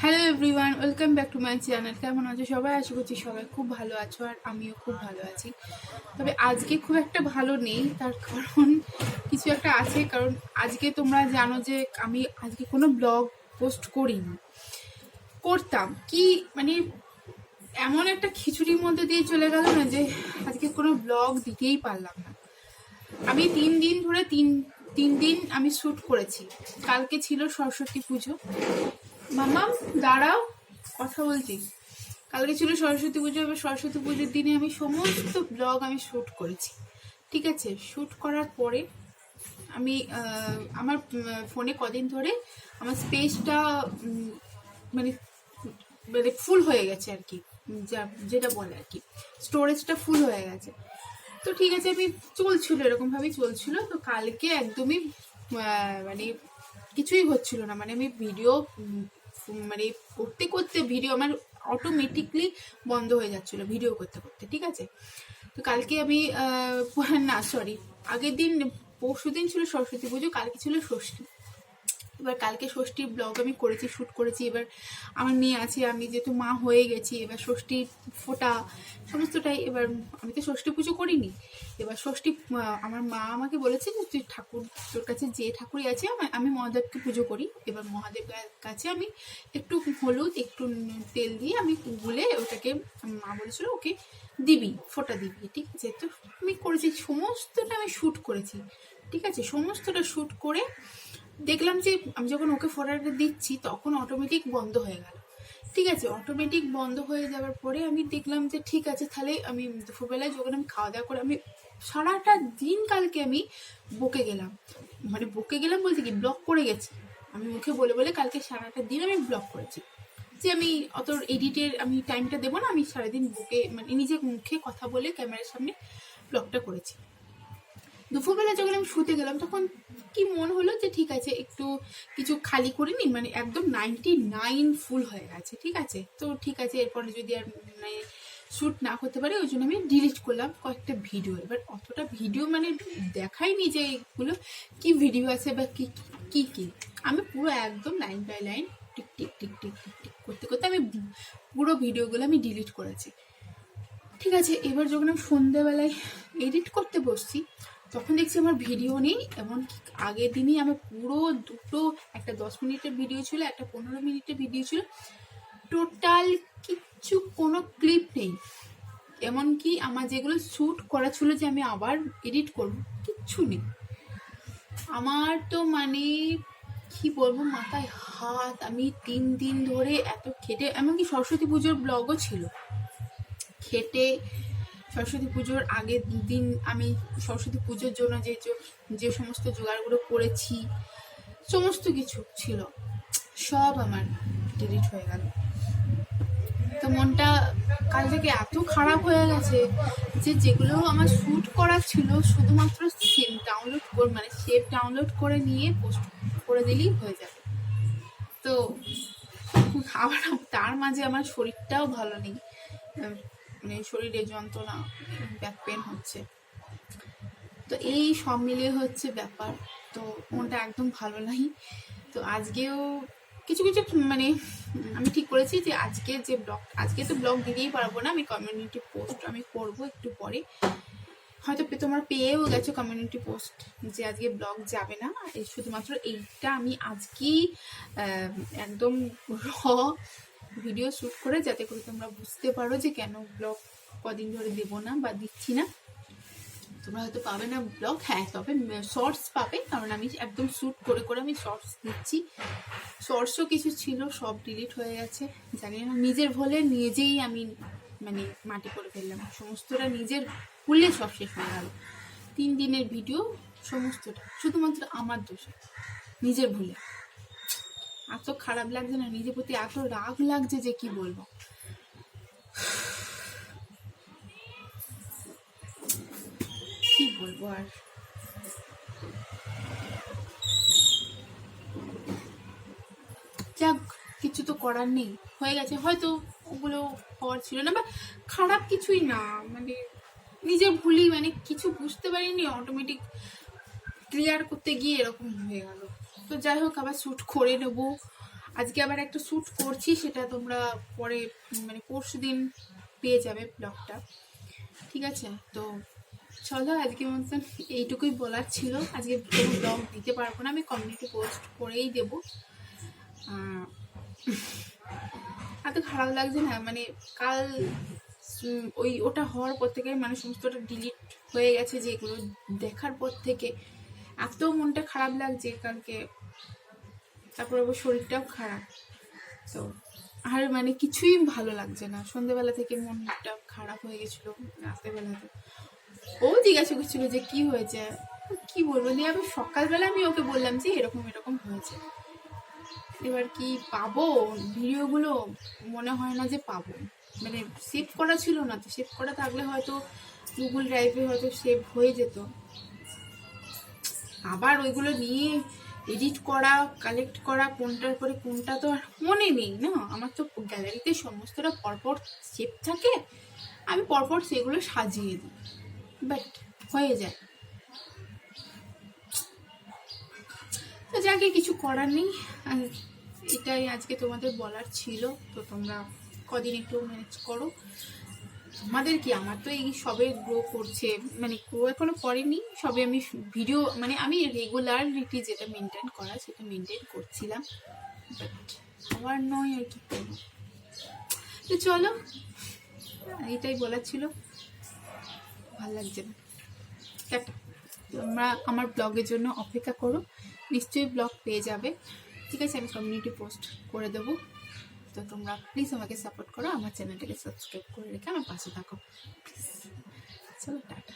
Hello everyone, welcome back to my channel. কেমন আছো সবাই? আশা করছি সবাই খুব ভালো আছো আর আমিও খুব ভালো আছি। তবে আজকে খুব একটা ভালো নেই, তার কারণ কিছু একটা আছে, কারণ আজকে তোমরা জানো যে আমি আজকে কোনো ব্লগ পোস্ট করিনি। করতাম। কি মানে এমন একটা খিচুড়ির মধ্যে দিয়ে চলে গেল না যে আজকে কোনো ব্লগ দিতেই পারলাম না। আমি তিন দিন ধরে তিন তিন দিন আমি শ্যুট করেছি। কালকে ছিল সরস্বতী পুজো। মামাম দাঁড়াও, কথা বলছি। কালকে ছিল সরস্বতী পুজো, এবার সরস্বতী পুজোর দিনে আমি সমস্ত ব্লগ আমি শ্যুট করেছি। ঠিক আছে? শ্যুট করার পরে আমি আমার ফোনে কদিন ধরে আমার স্পেসটা মানে মানে ফুল হয়ে গেছে আর কি, যা, যেটা বলে আর কি। স্টোরেজটা ফুল হয়ে গেছে। তো ঠিক আছে, আমি চলছিল, এরকমভাবেই চলছিল। তো কালকে একদমই মানে কিছুই হচ্ছিল না। মানে আমি ভিডিও মানে করতে করতে ভিডিও আমার অটোমেটিকলি বন্ধ হয়ে যাচ্ছিল ভিডিও করতে করতে, ঠিক আছে? তো কালকে আমি না সরি আগের দিন পরশু দিন ছিল সরস্বতী পুজো, কালকে ছিল ষষ্ঠী। এবার কালকে ষষ্ঠীর ব্লগ আমি করেছি শ্যুট করেছি, এবার আমার মেয়ে আছে, আমি যেহেতু মা হয়ে গেছি, এবার ষষ্ঠী ফোটা সমস্তটাই, এবার আমি তো ষষ্ঠী পুজো করিনি। এবার ষষ্ঠী আমার মা আমাকে বলেছে যে, তুই ঠাকুর, তোর কাছে যে ঠাকুরই আছে, আমি- মহাদেবকে পুজো করি। এবার মহাদেবের কাছে আমি একটু হলুদ, একটু তেল দিয়ে আমি গুলে ওটাকে, মা বলেছিল, ওকে দিবি, ফোটা দিবি, ঠিক আছে? তো আমি করেছি, সমস্তটা আমি শ্যুট করেছি, ঠিক আছে? সমস্তটা শ্যুট করে দেখলাম যে আমি যখন ওকে ফোটাটা দিচ্ছি, তখন অটোমেটিক বন্ধ হয়ে গেল। ঠিক আছে অটোমেটিক বন্ধ হয়ে যাওয়ার পরে আমি দেখলাম যে ঠিক আছে, তাহলে আমি দুপুরবেলায় যখন আমি খাওয়া দাওয়া করে, আমি সারাটা দিন কালকে আমি বকে গেলাম। মানে বকে গেলাম বলতে কি ব্লক করে গেছি। আমি মুখে বলে বলে কালকে সারাটা দিন আমি ব্লক করেছি। যে আমি অত এডিটের আমি টাইমটা দেবো না, আমি সারাদিন বুকে মানে নিজের মুখে কথা বলে ক্যামেরার সামনে ব্লগটা করেছি। দুপুরবেলা যখন আমি শুতে গেলাম, তখন কি মন হলো যে ঠিক আছে, একটু কিছু খালি করে নিন মানে একদম নাইনটি নাইন ফুল হয়ে গেছে, ঠিক আছে? তো ঠিক আছে, এরপরে যদি আর মানে শ্যুট না করতে পারি, ওই জন্য আমি ডিলিট করলাম কয়েকটা ভিডিও এবার অতটা ভিডিও মানে দেখাইনি যে এগুলো, কি ভিডিও আছে বা কি কি কি? আমি পুরো একদম line by line tick tick tick tick tick tick করতে করতে আমি পুরো ভিডিওগুলো আমি ডিলিট করেছি। ঠিক আছে, এবার যখন আমি সন্ধ্যাবেলায় এডিট করতে বসছি তখন দেখছি আমার ভিডিও নেই, এমনকি আগের দিনই আমার পুরো দুটো, একটা দশ মিনিটের ভিডিও ছিল, একটা পনেরো মিনিটের ভিডিও ছিল টোটাল কিচ্ছু কোনো ক্লিপ নেই। এমনকি আমার যেগুলো শ্যুট করা ছিল যে আমি আবার এডিট করব, কিচ্ছু নেই। আমার তো মানে কি বলব, মাথায় হাত। আমি তিন দিন ধরে এত খেটে, এমনকি সরস্বতী পুজোর ব্লগও ছিল। খেটে সরস্বতী পুজোর আগের দিন আমি সরস্বতী পুজোর জন্য যে যে- সমস্ত জোগাড়গুলো করেছি, সমস্ত কিছু ছিল, সব আমার ডিলিট হয়ে গেল। তো মনটা কাল থেকে এত খারাপ হয়ে গেছে যে যেগুলো আমার শ্যুট করা ছিল শুধুমাত্র সেভ ডাউনলোড করে মানে সেভ ডাউনলোড করে নিয়ে পোস্ট করে দিলেই হয়ে যাবে। তো আবার তার মাঝে আমার শরীরটাও ভালো নেই। মানে শরীরে যন্ত্রণা ব্যাক পেন হচ্ছে। তো এই সব মিলিয়ে হচ্ছে ব্যাপার। তো মনটা একদম ভালো নাই। তো আজকেও কিছু কিছু মানে আমি ঠিক করেছি যে আজকে যে ব্লগ, আজকে তো ব্লগ দিতেই পারব না। আমি কমিউনিটি পোস্ট আমি করব একটু পরে। হয়তো তোমার পেয়েও গেছো কমিউনিটি পোস্ট যে আজকে ব্লগ যাবে না। শুধুমাত্র এইটা আমি আজকেই একদম র ভিডিও শ্যুট করে যাতে করে তোমরা বুঝতে পারো যে কেন ব্লগ কদিন ধরে দেবো না বা দিচ্ছি না। তোমরা হয়তো পাবে না ব্লগ হ্যাঁ তবে শর্টস পাবে, কারণ আমি একদম শ্যুট করে করে আমি শর্টস দিচ্ছি। শর্টসও কিছু ছিল, সব ডিলিট হয়ে গেছে। জানি না, নিজের ভুলে নিজেই আমি মানে মাটি করে ফেললাম। সমস্তটা নিজের ভুলে সব শেষ হয়ে গেল। তিন দিনের ভিডিও, সমস্তটা, শুধুমাত্র আমার দোষে, নিজের ভুলে। এত খারাপ লাগছে না, নিজের প্রতি এত রাগ লাগছে যে কি বলব? কি বলব আর? যাক, কিছু তো করার নেই। হয়ে গেছে, হয়তো ওগুলো হওয়ার ছিল না, বা খারাপ কিছুই না মানে নিজের ভুলই মানে কিছু বুঝতে পারিনি অটোমেটিক ক্লিয়ার করতে গিয়ে এরকম হয়ে গেল। তো যাই হোক, আবার শ্যুট করে নেব। আজকে আবার একটা শ্যুট করছি, সেটা তোমরা পরে মানে পরশু দিন পেয়ে যাবে ব্লগটা ঠিক আছে? তো চলো, আজকে মতন এইটুকুই বলার ছিল। আজকে কোনো ব্লগ দিতে পারব না, আমি কমিউনিটি পোস্ট করেই দেবো। এত খারাপ লাগছে না মানে কাল ওই ওটা হওয়ার পর থেকে মানে সমস্তটা ডিলিট হয়ে গেছে, যেগুলো দেখার পর থেকে। এত মনটা খারাপ লাগছে কালকে। তারপর আবার শরীরটাও খারাপ। তো আর মানে কিছুই ভালো লাগছে না। সন্ধ্যেবেলা থেকে মনটা খারাপ হয়ে গেছিল রাতেরবেলাতে। ও জিজ্ঞাসা করছিল যে কি হয়েছে? কি বলব? দিয়ে আমি সকালবেলা আমি ওকে বললাম যে এরকম এরকম হয়েছে। এবার কি পাবো? ভিডিওগুলো মনে হয় না যে পাবো। মানে সেভ করা ছিল না তো। সেভ করা থাকলে হয়তো গুগল ড্রাইভে হয়তো সেভ হয়ে যেত। আবার ওইগুলো নিয়ে এডিট করা কালেক্ট করা, কোনটার পরে কোনটা তো আর মনে নেই, না? আমার তো গ্যালারিতে সমস্তটা পরপর সেভ থাকে, আমি পরপর সেগুলো সাজিয়ে দিই। বাট হয়ে যায়। তো যাকে কিছু করার নেই। এটাই আজকে তোমাদের বলার ছিল। তো তোমরা কদিন একটু ম্যানেজ করো। আমাদের কি? আমার তো এই সবে গ্রো করছে। মানে গ্রো এখনও করেনি। সবে আমি ভিডিও মানে আমি রেগুলারিটি যেটা মেনটেন করা, সেটা মেনটেন করছিলাম। আমার নয় আর কি তো চলো, এটাই বলার ছিল। ভালো লাগছে না। তোমরা আমার ব্লগের জন্য অপেক্ষা করো। নিশ্চয়ই ব্লগ পেয়ে যাবে। ঠিক আছে, আমি কমিউনিটি পোস্ট করে দেবো। তো তোমরা প্লিজ আমাকে সাপোর্ট করো, আমার চ্যানেলটাকে সাবস্ক্রাইব করে রেখে আমার পাশে থাকো। প্লিজ চলো, টাটা।